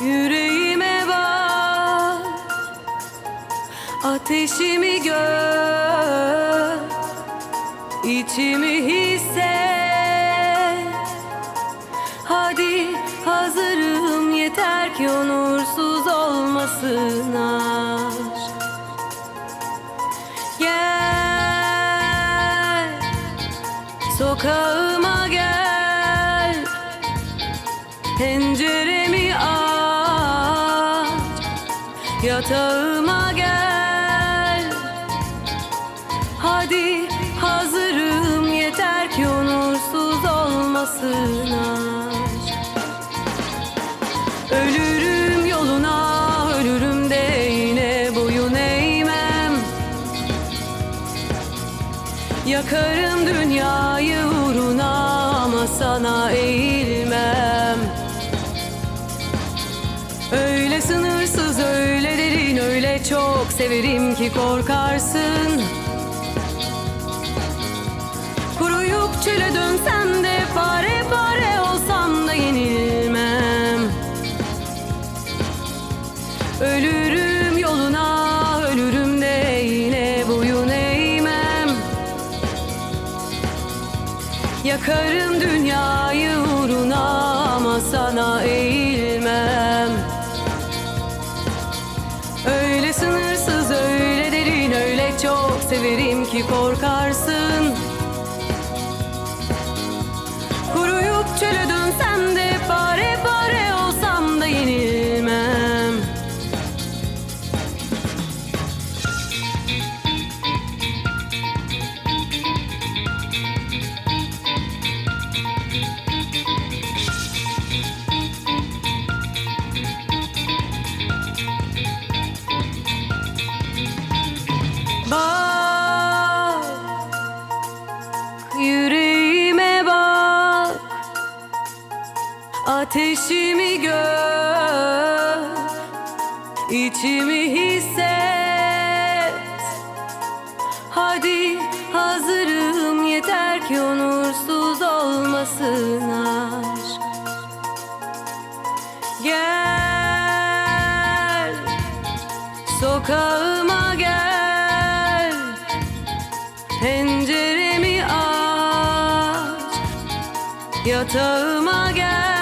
yüreğime bak Ateşimi gör, içimi hisset. Hadi hazırım yeter ki onursuz olmasın aşk. Gel sokağa Yatağıma gel. Hadi hazırım yeter ki onursuz olmasın Ölürüm yoluna ölürüm de yine boyun eğmem. Yakarım dünyayı uğruna ama sana eğilmem çok severim ki korkarsın. Kuruyup çöle dönsem de pare pare olsam da yenilmem. Ölürüm yoluna, ölürüm de yine boyun eğmem. Yakarım dünyayı uğruna ama sana eğilmem. Severim ki korkarsın. Kuruyup çöle Ateşimi gör içimi hisset. Hadi hazırım yeter ki onursuz olmasın aşk. Gel sokağıma gel. Penceremi aç Yatağıma gel